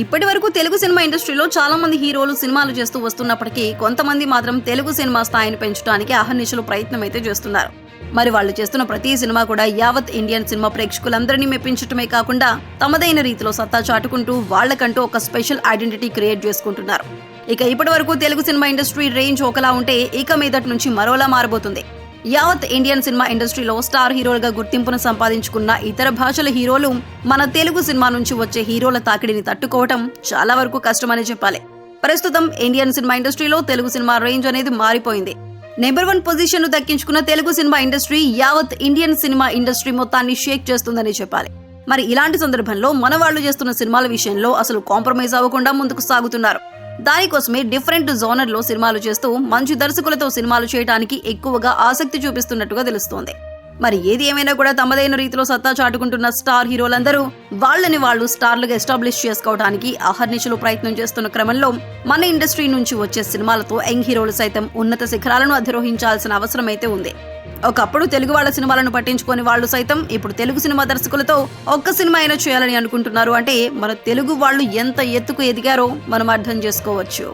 ఇప్పటి వరకు తెలుగు సినిమా ఇండస్ట్రీలో చాలా మంది హీరోలు సినిమాలు చేస్తూ వస్తున్నప్పటికీ కొంతమంది మాత్రం తెలుగు సినిమా స్థాయిని పెంచడానికి అహర్నిశలు ప్రయత్నం అయితే చేస్తున్నారు. మరి వాళ్ళు చేస్తున్న ప్రతి సినిమా కూడా యావత్ ఇండియన్ సినిమా ప్రేక్షకులందరినీ మెప్పించటమే కాకుండా తమదైన రీతిలో సత్తా చాటుకుంటూ వాళ్ళకంటూ ఒక స్పెషల్ ఐడెంటిటీ క్రియేట్ చేసుకుంటున్నారు. ఇక ఇప్పటి వరకు తెలుగు సినిమా ఇండస్ట్రీ రేంజ్ ఒకలా ఉంటే ఇక మీదటి నుంచి మరోలా మారబోతుంది. యావత్ ఇండియన్ సినిమా ఇండస్ట్రీలో స్టార్ హీరోలుగా గుర్తింపును సంపాదించుకున్న ఇతర భాషల హీరోలు మన తెలుగు సినిమా నుంచి వచ్చే హీరోల తాకిడిని తట్టుకోవటం చాలా వరకు కష్టమని చెప్పాలి. ప్రస్తుతం ఇండియన్ సినిమా ఇండస్ట్రీలో తెలుగు సినిమా రేంజ్ అనేది మారిపోయింది. నెంబర్ వన్ పొజిషన్ను దక్కించుకున్న తెలుగు సినిమా ఇండస్ట్రీ యావత్ ఇండియన్ సినిమా ఇండస్ట్రీ మొత్తాన్ని షేక్ చేస్తుందని చెప్పాలి. మరి ఇలాంటి సందర్భంలో మన వాళ్ళు చేస్తున్న సినిమాల విషయంలో అసలు కాంప్రమైజ్ అవ్వకుండా ముందుకు సాగుతున్నారు. దానికోసమే డిఫరెంట్ జోనర్లో సినిమాలు చేస్తూ మంచి దర్శకులతో సినిమాలు చేయడానికి ఎక్కువగా ఆసక్తి చూపిస్తున్నట్టుగా తెలుస్తోంది. మరి ఏది ఏమైనా కూడా తమదైన రీతిలో సత్తా చాటుకుంటున్న స్టార్ హీరోలందరూ వాళ్ళని వాళ్ళు స్టార్లుగా ఎస్టాబ్లిష్ చేసుకోవడానికి అహర్నిశలు ప్రయత్నం చేస్తున్న క్రమంలో మన ఇండస్ట్రీ నుంచి వచ్చే సినిమాలతో యంగ్ హీరోలు సైతం ఉన్నత శిఖరాలను అధిరోహించాల్సిన అవసరం అయితే ఉంది. ఒకప్పుడు తెలుగు వాళ్ళ సినిమాలను పట్టించుకొని వాళ్ళు సైతం ఇప్పుడు తెలుగు సినిమా దర్శకులతో ఒక్క సినిమా అయినా చేయాలని అనుకుంటున్నారు అంటే మన తెలుగు వాళ్ళు ఎంత ఎత్తుకు ఎదిగారో మనం అర్థం చేసుకోవచ్చు.